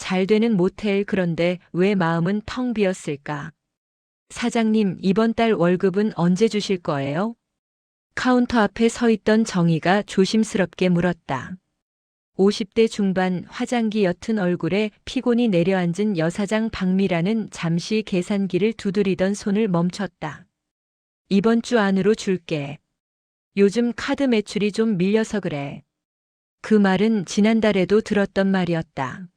잘 되는 모텔 그런데 왜 마음은 텅 비었을까? 사장님, 이번 달 월급은 언제 주실 거예요? 카운터 앞에 서 있던 정희가 조심스럽게 물었다. 50대 중반 화장기 옅은 얼굴에 피곤이 내려앉은 여사장 박미라는 잠시 계산기를 두드리던 손을 멈췄다. 이번 주 안으로 줄게. 요즘 카드 매출이 좀 밀려서 그래. 그 말은 지난달에도 들었던 말이었다.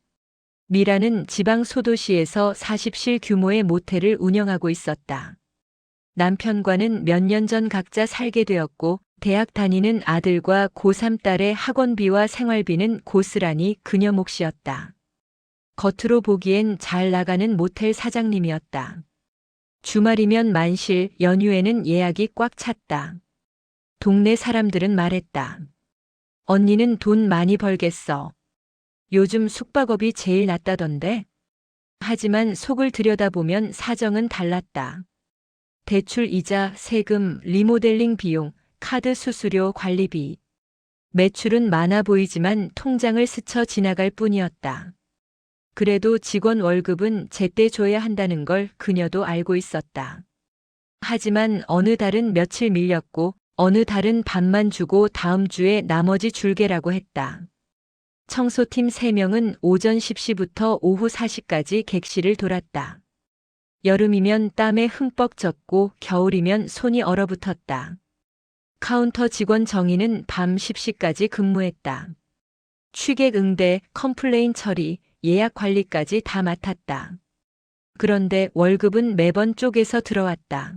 미라는 지방 소도시에서 40실 규모의 모텔을 운영하고 있었다. 남편과는 몇 년 전 각자 살게 되었고 대학 다니는 아들과 고3 딸의 학원비와 생활비는 고스란히 그녀 몫이었다. 겉으로 보기엔 잘 나가는 모텔 사장님이었다. 주말이면 만실, 연휴에는 예약이 꽉 찼다. 동네 사람들은 말했다. 언니는 돈 많이 벌겠어. 요즘 숙박업이 제일 낫다던데. 하지만 속을 들여다보면 사정은 달랐다. 대출 이자, 세금, 리모델링 비용, 카드 수수료 관리비. 매출은 많아 보이지만 통장을 스쳐 지나갈 뿐이었다. 그래도 직원 월급은 제때 줘야 한다는 걸 그녀도 알고 있었다. 하지만 어느 달은 며칠 밀렸고 어느 달은 반만 주고 다음 주에 나머지 줄게라고 했다. 청소팀 3명은 오전 10시부터 오후 4시까지 객실을 돌았다. 여름이면 땀에 흠뻑 젖고 겨울이면 손이 얼어붙었다. 카운터 직원 정희는 밤 10시까지 근무했다. 취객 응대, 컴플레인 처리, 예약 관리까지 다 맡았다. 그런데 월급은 매번 쪼개서 들어왔다.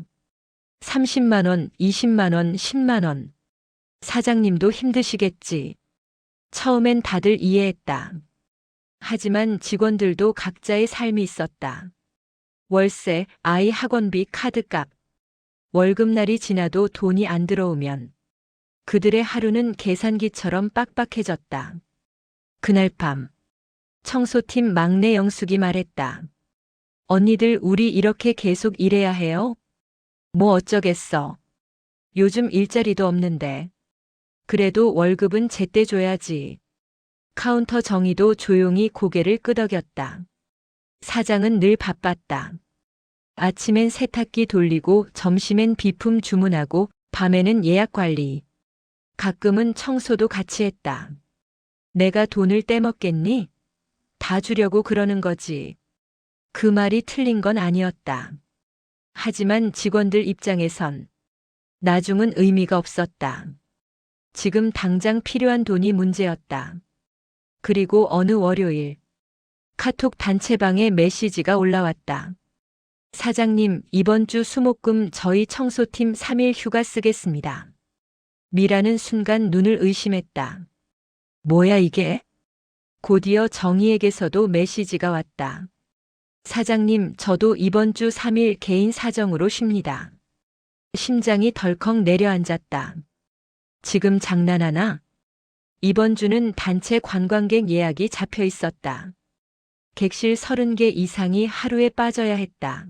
30만원, 20만원, 10만원. 사장님도 힘드시겠지. 처음엔 다들 이해했다. 하지만 직원들도 각자의 삶이 있었다. 월세, 아이 학원비, 카드값. 월급날이 지나도 돈이 안 들어오면 그들의 하루는 계산기처럼 빡빡해졌다. 그날 밤 청소팀 막내 영숙이 말했다. 언니들 우리 이렇게 계속 일해야 해요? 뭐 어쩌겠어. 요즘 일자리도 없는데. 그래도 월급은 제때 줘야지. 카운터 정의도 조용히 고개를 끄덕였다. 사장은 늘 바빴다. 아침엔 세탁기 돌리고 점심엔 비품 주문하고 밤에는 예약 관리. 가끔은 청소도 같이 했다. 내가 돈을 떼먹겠니? 다 주려고 그러는 거지. 그 말이 틀린 건 아니었다. 하지만 직원들 입장에선 나중은 의미가 없었다. 지금 당장 필요한 돈이 문제였다. 그리고 어느 월요일 카톡 단체방에 메시지가 올라왔다. 사장님, 이번 주 수목금 저희 청소팀 3일 휴가 쓰겠습니다. 미라는 순간 눈을 의심했다. 뭐야 이게? 곧이어 정희에게서도 메시지가 왔다. 사장님, 저도 이번 주 3일 개인 사정으로 쉽니다. 심장이 덜컥 내려앉았다. 지금 장난하나? 이번 주는 단체 관광객 예약이 잡혀 있었다. 객실 30개 이상이 하루에 빠져야 했다.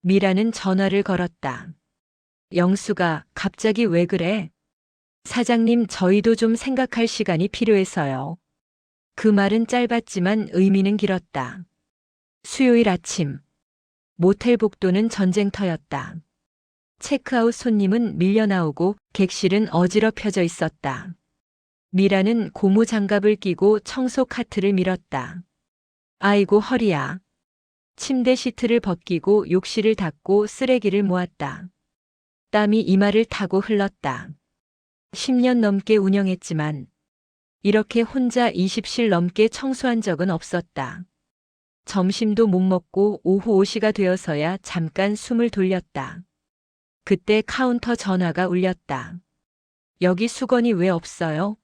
미라는 전화를 걸었다. 영수가 갑자기 왜 그래? 사장님, 저희도 좀 생각할 시간이 필요해서요. 그 말은 짧았지만 의미는 길었다. 수요일 아침. 모텔 복도는 전쟁터였다. 체크아웃 손님은 밀려나오고 객실은 어지럽혀져 있었다. 미라는 고무 장갑을 끼고 청소 카트를 밀었다. 아이고 허리야. 침대 시트를 벗기고 욕실을 닦고 쓰레기를 모았다. 땀이 이마를 타고 흘렀다. 10년 넘게 운영했지만 이렇게 혼자 20실 넘게 청소한 적은 없었다. 점심도 못 먹고 오후 5시가 되어서야 잠깐 숨을 돌렸다. 그때 카운터 전화가 울렸다. 여기 수건이 왜 없어요?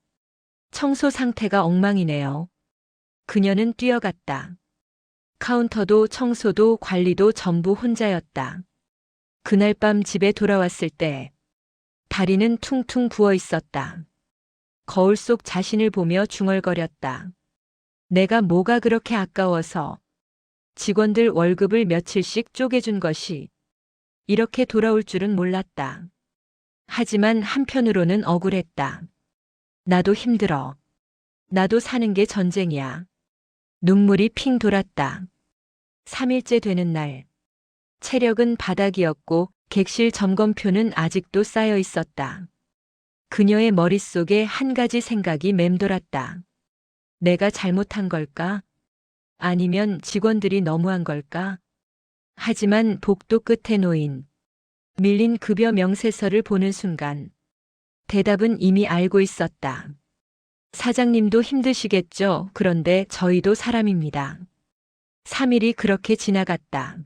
청소 상태가 엉망이네요. 그녀는 뛰어갔다. 카운터도 청소도 관리도 전부 혼자였다. 그날 밤 집에 돌아왔을 때 다리는 퉁퉁 부어 있었다. 거울 속 자신을 보며 중얼거렸다. 내가 뭐가 그렇게 아까워서 직원들 월급을 며칠씩 쪼개준 것이 이렇게 돌아올 줄은 몰랐다. 하지만 한편으로는 억울했다. 나도 힘들어. 나도 사는 게 전쟁이야. 눈물이 핑 돌았다. 3일째 되는 날. 체력은 바닥이었고 객실 점검표는 아직도 쌓여 있었다. 그녀의 머릿속에 한 가지 생각이 맴돌았다. 내가 잘못한 걸까? 아니면 직원들이 너무한 걸까? 하지만 복도 끝에 놓인 밀린 급여 명세서를 보는 순간 대답은 이미 알고 있었다. 사장님도 힘드시겠죠. 그런데 저희도 사람입니다. 3일이 그렇게 지나갔다.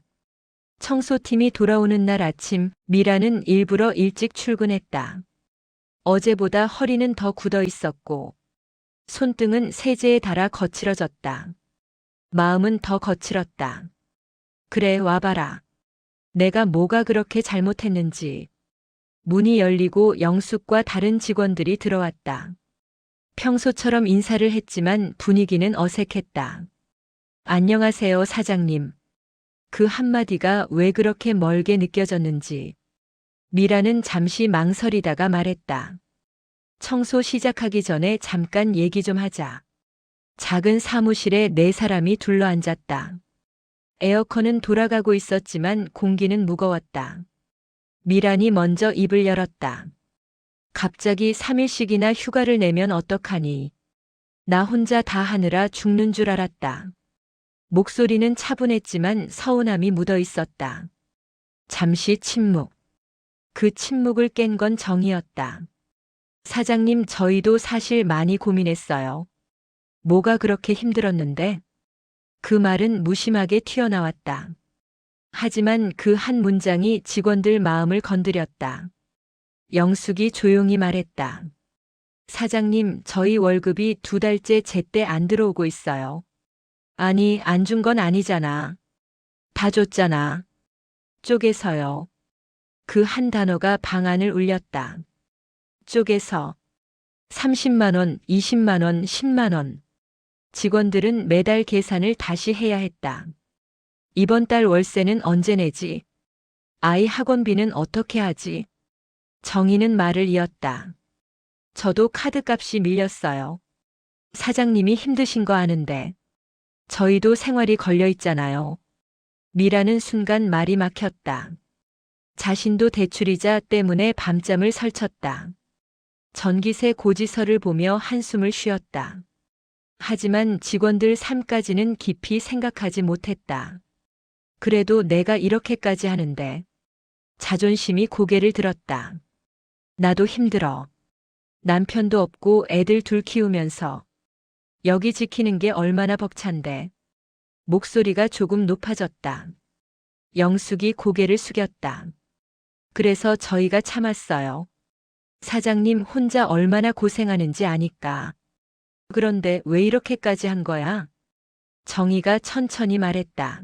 청소팀이 돌아오는 날 아침, 미라는 일부러 일찍 출근했다. 어제보다 허리는 더 굳어 있었고, 손등은 세제에 닳아 거칠어졌다. 마음은 더 거칠었다. 그래, 와봐라. 내가 뭐가 그렇게 잘못했는지. 문이 열리고 영숙과 다른 직원들이 들어왔다. 평소처럼 인사를 했지만 분위기는 어색했다. 안녕하세요, 사장님. 그 한마디가 왜 그렇게 멀게 느껴졌는지. 미라는 잠시 망설이다가 말했다. 청소 시작하기 전에 잠깐 얘기 좀 하자. 작은 사무실에 네 사람이 둘러앉았다. 에어컨은 돌아가고 있었지만 공기는 무거웠다. 미란이 먼저 입을 열었다. 갑자기 3일씩이나 휴가를 내면 어떡하니. 나 혼자 다 하느라 죽는 줄 알았다. 목소리는 차분했지만 서운함이 묻어 있었다. 잠시 침묵. 그 침묵을 깬 건 정이었다. 사장님, 저희도 사실 많이 고민했어요. 뭐가 그렇게 힘들었는데? 그 말은 무심하게 튀어나왔다. 하지만 그 한 문장이 직원들 마음을 건드렸다. 영숙이 조용히 말했다. 사장님, 저희 월급이 두 달째 제때 안 들어오고 있어요. 아니, 안 준 건 아니잖아. 다 줬잖아. 쪼개서요. 그 한 단어가 방안을 울렸다. 쪼개서 30만원, 20만원, 10만원. 직원들은 매달 계산을 다시 해야 했다. 이번 달 월세는 언제 내지? 아이 학원비는 어떻게 하지? 정희는 말을 이었다. 저도 카드값이 밀렸어요. 사장님이 힘드신 거 아는데. 저희도 생활이 걸려 있잖아요. 미라는 순간 말이 막혔다. 자신도 대출이자 때문에 밤잠을 설쳤다. 전기세 고지서를 보며 한숨을 쉬었다. 하지만 직원들 삶까지는 깊이 생각하지 못했다. 그래도 내가 이렇게까지 하는데 자존심이 고개를 들었다. 나도 힘들어. 남편도 없고 애들 둘 키우면서 여기 지키는 게 얼마나 벅찬데. 목소리가 조금 높아졌다. 영숙이 고개를 숙였다. 그래서 저희가 참았어요. 사장님 혼자 얼마나 고생하는지 아니까. 그런데 왜 이렇게까지 한 거야? 정희가 천천히 말했다.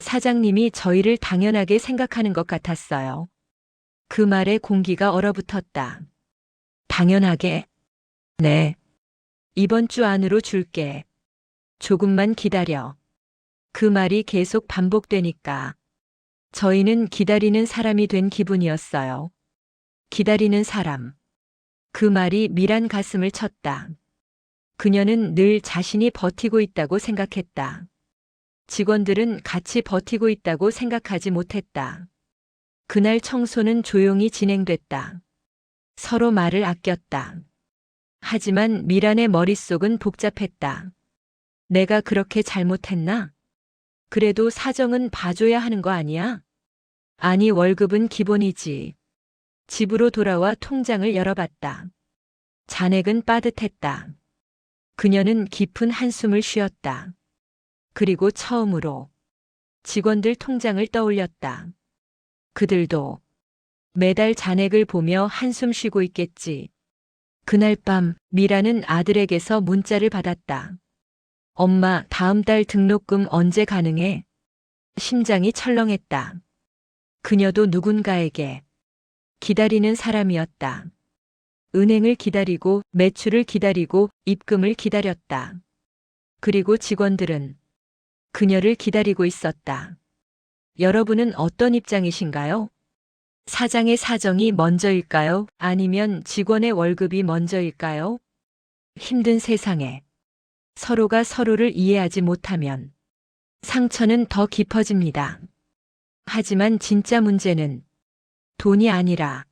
사장님이 저희를 당연하게 생각하는 것 같았어요. 그 말에 공기가 얼어붙었다. 당연하게. 네. 이번 주 안으로 줄게. 조금만 기다려. 그 말이 계속 반복되니까 저희는 기다리는 사람이 된 기분이었어요. 기다리는 사람. 그 말이 미란 가슴을 쳤다. 그녀는 늘 자신이 버티고 있다고 생각했다. 직원들은 같이 버티고 있다고 생각하지 못했다. 그날 청소는 조용히 진행됐다. 서로 말을 아꼈다. 하지만 미란의 머릿속은 복잡했다. 내가 그렇게 잘못했나? 그래도 사정은 봐줘야 하는 거 아니야? 아니, 월급은 기본이지. 집으로 돌아와 통장을 열어봤다. 잔액은 빠듯했다. 그녀는 깊은 한숨을 쉬었다. 그리고 처음으로 직원들 통장을 떠올렸다. 그들도 매달 잔액을 보며 한숨 쉬고 있겠지. 그날 밤 미라는 아들에게서 문자를 받았다. 엄마, 다음 달 등록금 언제 가능해? 심장이 철렁했다. 그녀도 누군가에게 기다리는 사람이었다. 은행을 기다리고 매출을 기다리고 입금을 기다렸다. 그리고 직원들은 그녀를 기다리고 있었다. 여러분은 어떤 입장이신가요? 사장의 사정이 먼저일까요? 아니면 직원의 월급이 먼저일까요? 힘든 세상에 서로가 서로를 이해하지 못하면 상처는 더 깊어집니다. 하지만 진짜 문제는 돈이 아니라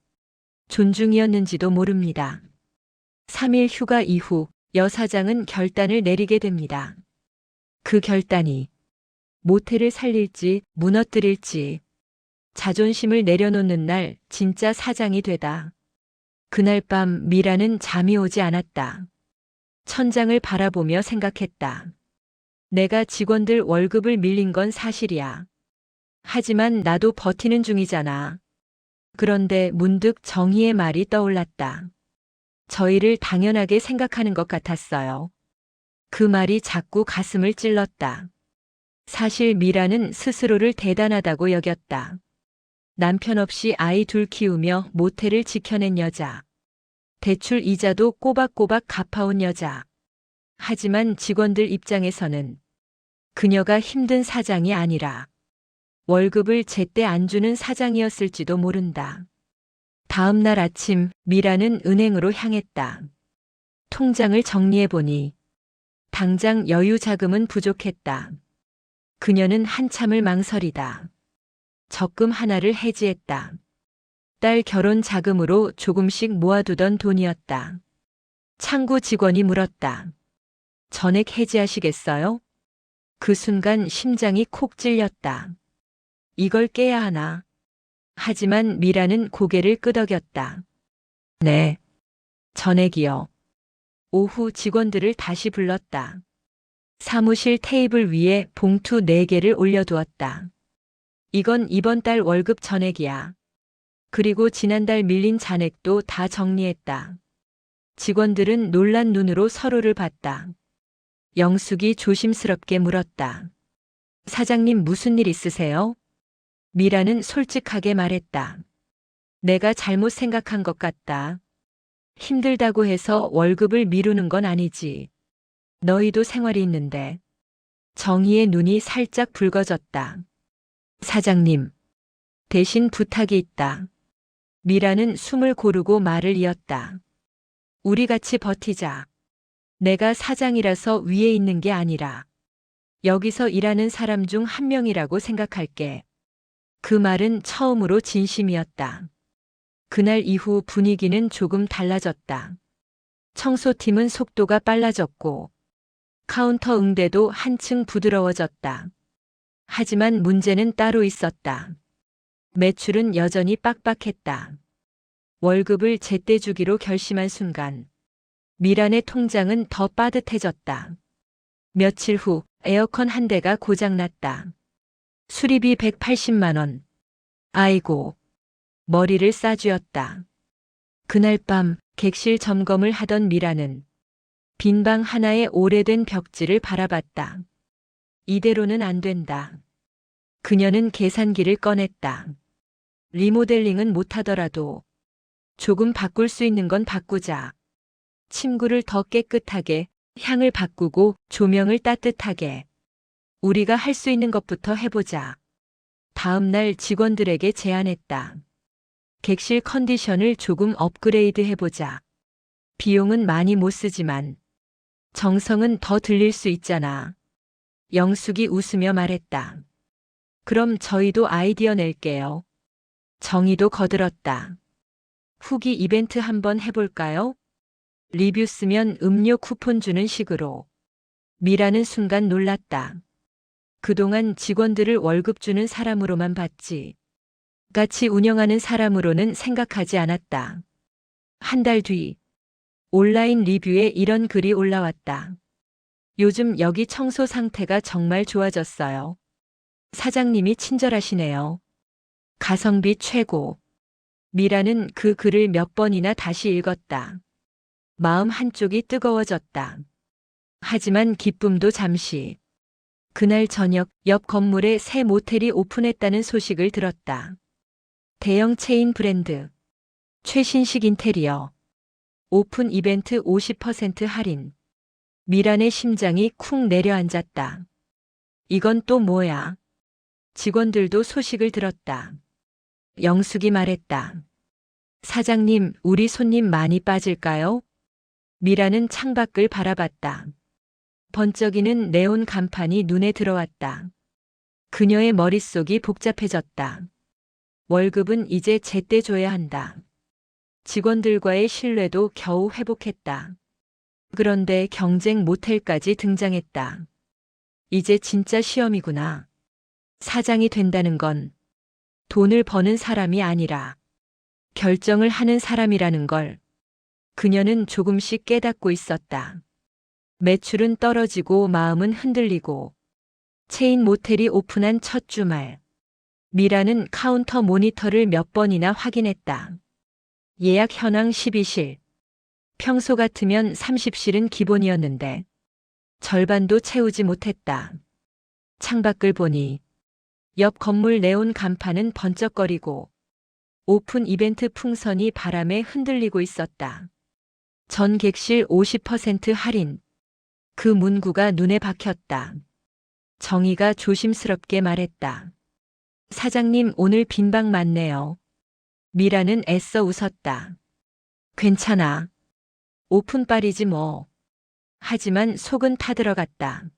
존중이었는지도 모릅니다. 3일 휴가 이후 여 사장은 결단을 내리게 됩니다. 그 결단이 모텔을 살릴지 무너뜨릴지 자존심을 내려놓는 날 진짜 사장이 되다. 그날 밤 미라는 잠이 오지 않았다. 천장을 바라보며 생각했다. 내가 직원들 월급을 밀린 건 사실이야. 하지만 나도 버티는 중이잖아. 그런데 문득 정희의 말이 떠올랐다. 저희를 당연하게 생각하는 것 같았어요. 그 말이 자꾸 가슴을 찔렀다. 사실 미라는 스스로를 대단하다고 여겼다. 남편 없이 아이 둘 키우며 모텔을 지켜낸 여자. 대출 이자도 꼬박꼬박 갚아온 여자. 하지만 직원들 입장에서는 그녀가 힘든 사장이 아니라 월급을 제때 안 주는 사장이었을지도 모른다. 다음 날 아침 미라는 은행으로 향했다. 통장을 정리해보니 당장 여유 자금은 부족했다. 그녀는 한참을 망설이다. 적금 하나를 해지했다. 딸 결혼 자금으로 조금씩 모아두던 돈이었다. 창구 직원이 물었다. 전액 해지하시겠어요? 그 순간 심장이 콕 찔렸다. 이걸 깨야 하나. 하지만 미라는 고개를 끄덕였다. 네. 전액이요. 오후 직원들을 다시 불렀다. 사무실 테이블 위에 봉투 4개를 올려두었다. 이건 이번 달 월급 전액이야. 그리고 지난달 밀린 잔액도 다 정리했다. 직원들은 놀란 눈으로 서로를 봤다. 영숙이 조심스럽게 물었다. 사장님 무슨 일 있으세요? 미라는 솔직하게 말했다. 내가 잘못 생각한 것 같다. 힘들다고 해서 월급을 미루는 건 아니지. 너희도 생활이 있는데. 정희의 눈이 살짝 붉어졌다. 사장님, 대신 부탁이 있다. 미라는 숨을 고르고 말을 이었다. 우리 같이 버티자. 내가 사장이라서 위에 있는 게 아니라 여기서 일하는 사람 중 한 명이라고 생각할게. 그 말은 처음으로 진심이었다. 그날 이후 분위기는 조금 달라졌다. 청소팀은 속도가 빨라졌고 카운터 응대도 한층 부드러워졌다. 하지만 문제는 따로 있었다. 매출은 여전히 빡빡했다. 월급을 제때 주기로 결심한 순간 미란의 통장은 더 빠듯해졌다. 며칠 후 에어컨 한 대가 고장났다. 수리비 180만원. 아이고. 머리를 싸쥐었다. 그날 밤 객실 점검을 하던 미라는 빈방 하나의 오래된 벽지를 바라봤다. 이대로는 안 된다. 그녀는 계산기를 꺼냈다. 리모델링은 못하더라도 조금 바꿀 수 있는 건 바꾸자. 침구를 더 깨끗하게, 향을 바꾸고 조명을 따뜻하게. 우리가 할 수 있는 것부터 해보자. 다음 날 직원들에게 제안했다. 객실 컨디션을 조금 업그레이드 해보자. 비용은 많이 못 쓰지만 정성은 더 들릴 수 있잖아. 영숙이 웃으며 말했다. 그럼 저희도 아이디어 낼게요. 정의도 거들었다. 후기 이벤트 한번 해볼까요? 리뷰 쓰면 음료 쿠폰 주는 식으로. 미라는 순간 놀랐다. 그동안 직원들을 월급 주는 사람으로만 봤지. 같이 운영하는 사람으로는 생각하지 않았다. 한 달 뒤, 온라인 리뷰에 이런 글이 올라왔다. 요즘 여기 청소 상태가 정말 좋아졌어요. 사장님이 친절하시네요. 가성비 최고. 미라는 그 글을 몇 번이나 다시 읽었다. 마음 한쪽이 뜨거워졌다. 하지만 기쁨도 잠시. 그날 저녁 옆 건물에 새 모텔이 오픈했다는 소식을 들었다. 대형 체인 브랜드. 최신식 인테리어. 오픈 이벤트 50% 할인. 미란의 심장이 쿵 내려앉았다. 이건 또 뭐야? 직원들도 소식을 들었다. 영숙이 말했다. 사장님, 우리 손님 많이 빠질까요? 미라는 창밖을 바라봤다. 번쩍이는 네온 간판이 눈에 들어왔다. 그녀의 머릿속이 복잡해졌다. 월급은 이제 제때 줘야 한다. 직원들과의 신뢰도 겨우 회복했다. 그런데 경쟁 모텔까지 등장했다. 이제 진짜 시험이구나. 사장이 된다는 건 돈을 버는 사람이 아니라 결정을 하는 사람이라는 걸 그녀는 조금씩 깨닫고 있었다. 매출은 떨어지고 마음은 흔들리고 체인 모텔이 오픈한 첫 주말 미라는 카운터 모니터를 몇 번이나 확인했다. 예약 현황 12실. 평소 같으면 30실은 기본이었는데 절반도 채우지 못했다. 창밖을 보니 옆 건물 네온 간판은 번쩍거리고 오픈 이벤트 풍선이 바람에 흔들리고 있었다. 전 객실 50% 할인. 그 문구가 눈에 박혔다. 정희가 조심스럽게 말했다. 사장님 오늘 빈방 많네요. 미라는 애써 웃었다. 괜찮아. 오픈빨이지 뭐. 하지만 속은 타들어갔다.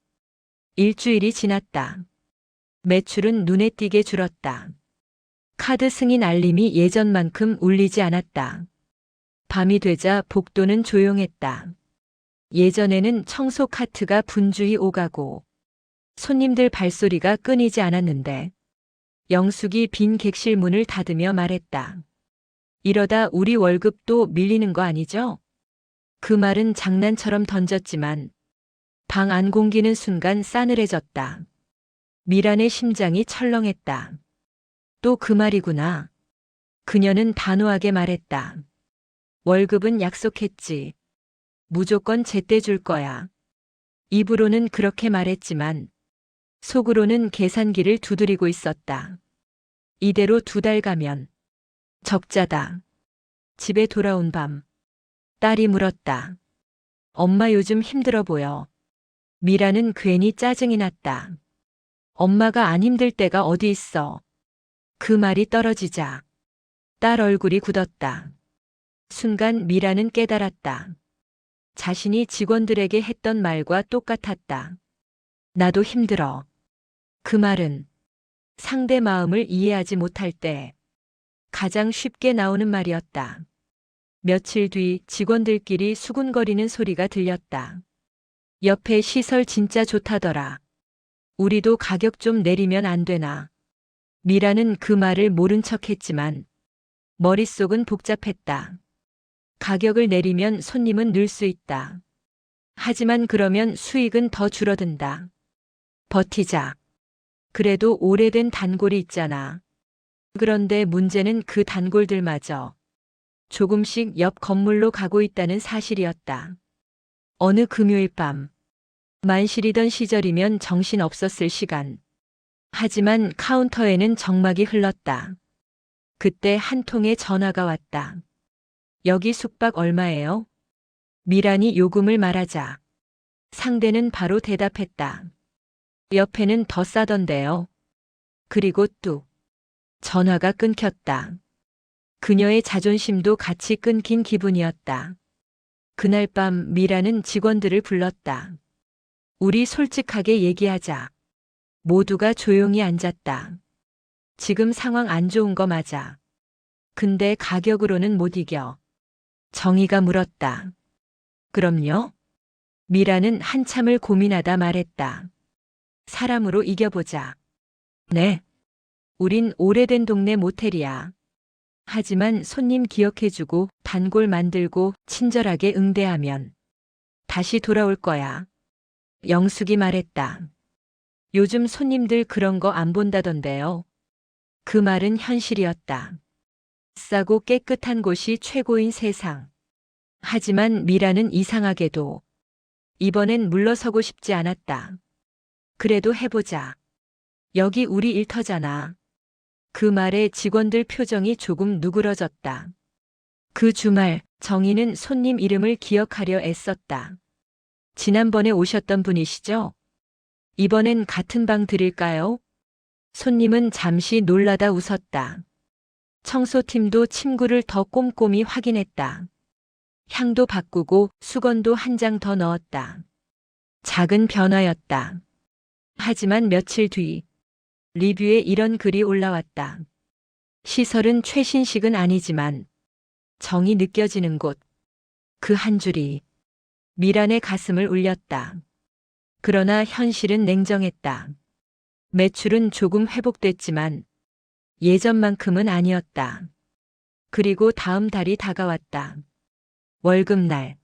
일주일이 지났다. 매출은 눈에 띄게 줄었다. 카드 승인 알림이 예전만큼 울리지 않았다. 밤이 되자 복도는 조용했다. 예전에는 청소 카트가 분주히 오가고 손님들 발소리가 끊이지 않았는데 영숙이 빈 객실 문을 닫으며 말했다. 이러다 우리 월급도 밀리는 거 아니죠? 그 말은 장난처럼 던졌지만 방 안 공기는 순간 싸늘해졌다. 미란의 심장이 철렁했다. 또 그 말이구나. 그녀는 단호하게 말했다. 월급은 약속했지. 무조건 제때 줄 거야. 입으로는 그렇게 말했지만 속으로는 계산기를 두드리고 있었다. 이대로 두 달 가면 적자다. 집에 돌아온 밤 딸이 물었다. 엄마 요즘 힘들어 보여. 미라는 괜히 짜증이 났다. 엄마가 안 힘들 때가 어디 있어. 그 말이 떨어지자 딸 얼굴이 굳었다. 순간 미라는 깨달았다. 자신이 직원들에게 했던 말과 똑같았다. 나도 힘들어. 그 말은 상대 마음을 이해하지 못할 때 가장 쉽게 나오는 말이었다. 며칠 뒤 직원들끼리 수군거리는 소리가 들렸다. 옆에 시설 진짜 좋다더라. 우리도 가격 좀 내리면 안 되나. 미라는 그 말을 모른 척 했지만 머릿속은 복잡했다. 가격을 내리면 손님은 늘 수 있다. 하지만 그러면 수익은 더 줄어든다. 버티자. 그래도 오래된 단골이 있잖아. 그런데 문제는 그 단골들마저 조금씩 옆 건물로 가고 있다는 사실이었다. 어느 금요일 밤, 만실이던 시절이면 정신 없었을 시간. 하지만 카운터에는 정막이 흘렀다. 그때 한 통의 전화가 왔다. 여기 숙박 얼마예요? 미란이 요금을 말하자. 상대는 바로 대답했다. 옆에는 더 싸던데요. 그리고 뚝. 전화가 끊겼다. 그녀의 자존심도 같이 끊긴 기분이었다. 그날 밤 미라는 직원들을 불렀다. 우리 솔직하게 얘기하자. 모두가 조용히 앉았다. 지금 상황 안 좋은 거 맞아. 근데 가격으로는 못 이겨. 정희가 물었다. 그럼요? 미라는 한참을 고민하다 말했다. 사람으로 이겨보자. 네. 우린 오래된 동네 모텔이야. 하지만 손님 기억해주고 단골 만들고 친절하게 응대하면 다시 돌아올 거야. 영숙이 말했다. 요즘 손님들 그런 거 안 본다던데요. 그 말은 현실이었다. 싸고 깨끗한 곳이 최고인 세상. 하지만 미라는 이상하게도 이번엔 물러서고 싶지 않았다. 그래도 해보자. 여기 우리 일터잖아. 그 말에 직원들 표정이 조금 누그러졌다. 그 주말 정희는 손님 이름을 기억하려 애썼다. 지난번에 오셨던 분이시죠? 이번엔 같은 방 드릴까요? 손님은 잠시 놀라다 웃었다. 청소팀도 침구를 더 꼼꼼히 확인했다. 향도 바꾸고 수건도 한 장 더 넣었다. 작은 변화였다. 하지만 며칠 뒤 리뷰에 이런 글이 올라왔다. 시설은 최신식은 아니지만 정이 느껴지는 곳. 그 한 줄이 미란의 가슴을 울렸다. 그러나 현실은 냉정했다. 매출은 조금 회복됐지만 예전만큼은 아니었다. 그리고 다음 달이 다가왔다. 월급날.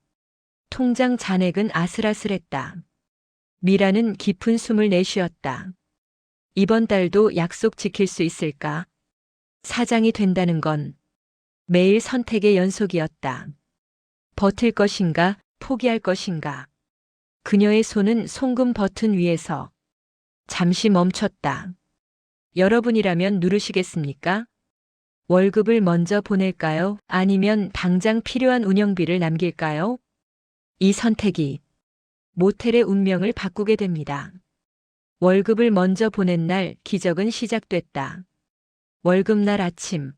통장 잔액은 아슬아슬했다. 미라는 깊은 숨을 내쉬었다. 이번 달도 약속 지킬 수 있을까? 사장이 된다는 건 매일 선택의 연속이었다. 버틸 것인가, 포기할 것인가. 그녀의 손은 송금 버튼 위에서 잠시 멈췄다. 여러분이라면 누르시겠습니까? 월급을 먼저 보낼까요? 아니면 당장 필요한 운영비를 남길까요? 이 선택이 모텔의 운명을 바꾸게 됩니다. 월급을 먼저 보낸 날 기적은 시작됐다. 월급날 아침.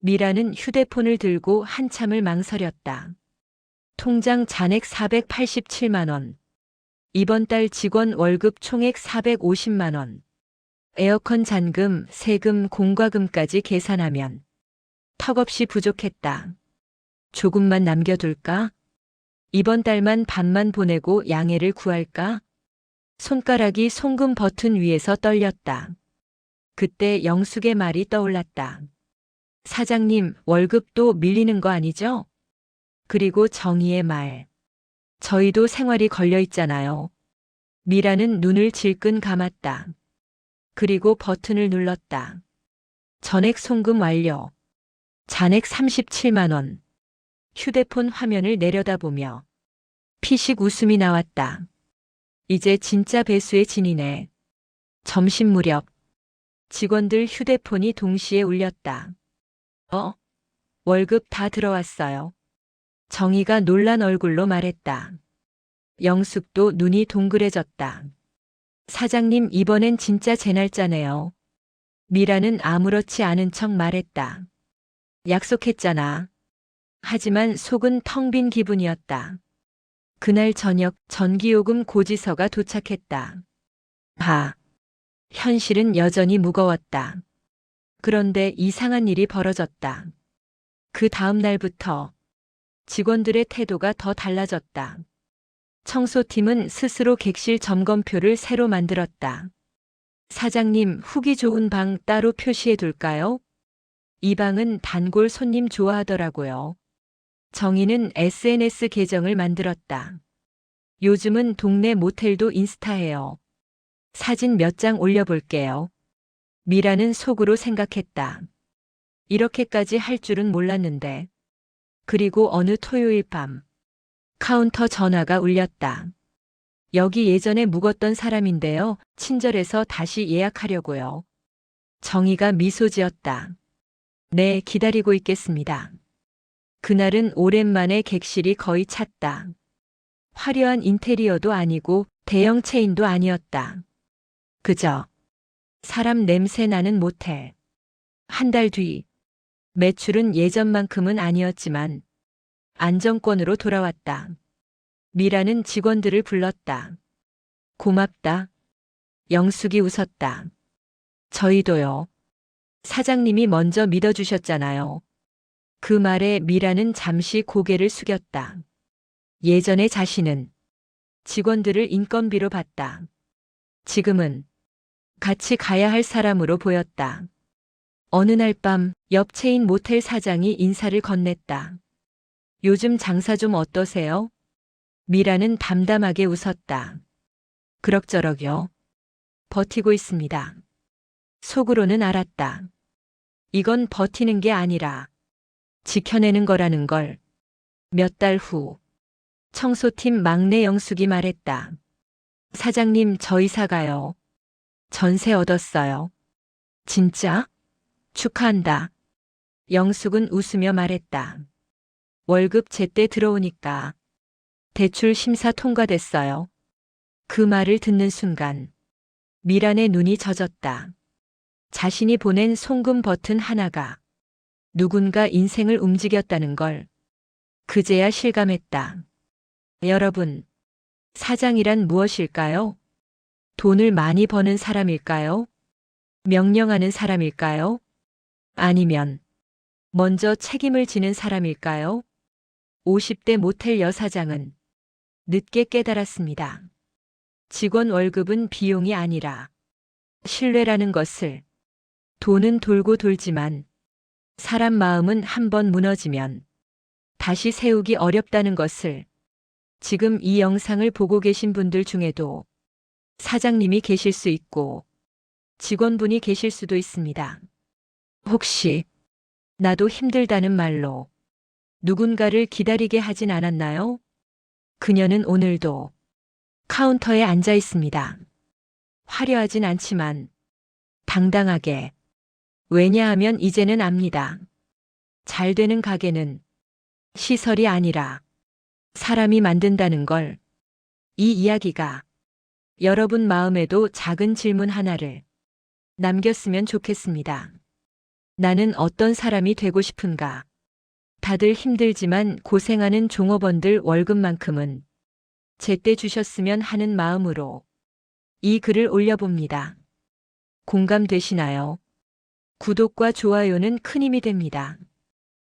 미라는 휴대폰을 들고 한참을 망설였다. 통장 잔액 487만 원. 이번 달 직원 월급 총액 450만 원. 에어컨 잔금, 세금, 공과금까지 계산하면 턱없이 부족했다. 조금만 남겨둘까? 이번 달만 반만 보내고 양해를 구할까? 손가락이 송금 버튼 위에서 떨렸다. 그때 영숙의 말이 떠올랐다. 사장님, 월급도 밀리는 거 아니죠? 그리고 정희의 말. 저희도 생활이 걸려 있잖아요. 미라는 눈을 질끈 감았다. 그리고 버튼을 눌렀다. 전액 송금 완료. 잔액 37만원. 휴대폰 화면을 내려다보며 피식 웃음이 나왔다. 이제 진짜 배수의 진이네. 점심 무렵 직원들 휴대폰이 동시에 울렸다. 어? 월급 다 들어왔어요. 정희가 놀란 얼굴로 말했다. 영숙도 눈이 동그래졌다. 사장님 이번엔 진짜 제 날짜네요. 미라는 아무렇지 않은 척 말했다. 약속했잖아. 하지만 속은 텅 빈 기분이었다. 그날 저녁 전기요금 고지서가 도착했다. 하. 현실은 여전히 무거웠다. 그런데 이상한 일이 벌어졌다. 그 다음 날부터 직원들의 태도가 더 달라졌다. 청소팀은 스스로 객실 점검표를 새로 만들었다. 사장님, 후기 좋은 방 따로 표시해 둘까요? 이 방은 단골 손님 좋아하더라고요. 정희는 SNS 계정을 만들었다. 요즘은 동네 모텔도 인스타해요. 사진 몇 장 올려볼게요. 미라는 속으로 생각했다. 이렇게까지 할 줄은 몰랐는데. 그리고 어느 토요일 밤 카운터 전화가 울렸다. 여기 예전에 묵었던 사람인데요. 친절해서 다시 예약하려고요. 정희가 미소 지었다. 네, 기다리고 있겠습니다. 그날은 오랜만에 객실이 거의 찼다. 화려한 인테리어도 아니고 대형 체인도 아니었다. 그저 사람 냄새 나는 모텔. 한 달 뒤 매출은 예전만큼은 아니었지만 안정권으로 돌아왔다. 미라는 직원들을 불렀다. 고맙다. 영숙이 웃었다. 저희도요. 사장님이 먼저 믿어주셨잖아요. 그 말에 미라는 잠시 고개를 숙였다. 예전의 자신은 직원들을 인건비로 봤다. 지금은 같이 가야 할 사람으로 보였다. 어느 날 밤 옆 체인 모텔 사장이 인사를 건넸다. 요즘 장사 좀 어떠세요? 미라는 담담하게 웃었다. 그럭저럭요. 버티고 있습니다. 속으로는 알았다. 이건 버티는 게 아니라 지켜내는 거라는 걸. 몇 달 후, 청소팀 막내 영숙이 말했다. 사장님, 저 이사 가요. 전세 얻었어요. 진짜? 축하한다. 영숙은 웃으며 말했다. 월급 제때 들어오니까. 대출 심사 통과됐어요. 그 말을 듣는 순간, 미란의 눈이 젖었다. 자신이 보낸 송금 버튼 하나가 누군가 인생을 움직였다는 걸 그제야 실감했다. 여러분, 사장이란 무엇일까요? 돈을 많이 버는 사람일까요? 명령하는 사람일까요? 아니면 먼저 책임을 지는 사람일까요? 50대 모텔 여사장은 늦게 깨달았습니다. 직원 월급은 비용이 아니라 신뢰라는 것을 돈은 돌고 돌지만 사람 마음은 한번 무너지면 다시 세우기 어렵다는 것을 지금 이 영상을 보고 계신 분들 중에도 사장님이 계실 수 있고 직원분이 계실 수도 있습니다. 혹시 나도 힘들다는 말로 누군가를 기다리게 하진 않았나요? 그녀는 오늘도 카운터에 앉아 있습니다. 화려하진 않지만 당당하게. 왜냐하면 이제는 압니다. 잘 되는 가게는 시설이 아니라 사람이 만든다는 걸. 이 이야기가 여러분 마음에도 작은 질문 하나를 남겼으면 좋겠습니다. 나는 어떤 사람이 되고 싶은가? 다들 힘들지만 고생하는 종업원들 월급만큼은 제때 주셨으면 하는 마음으로 이 글을 올려봅니다. 공감되시나요? 구독과 좋아요는 큰 힘이 됩니다.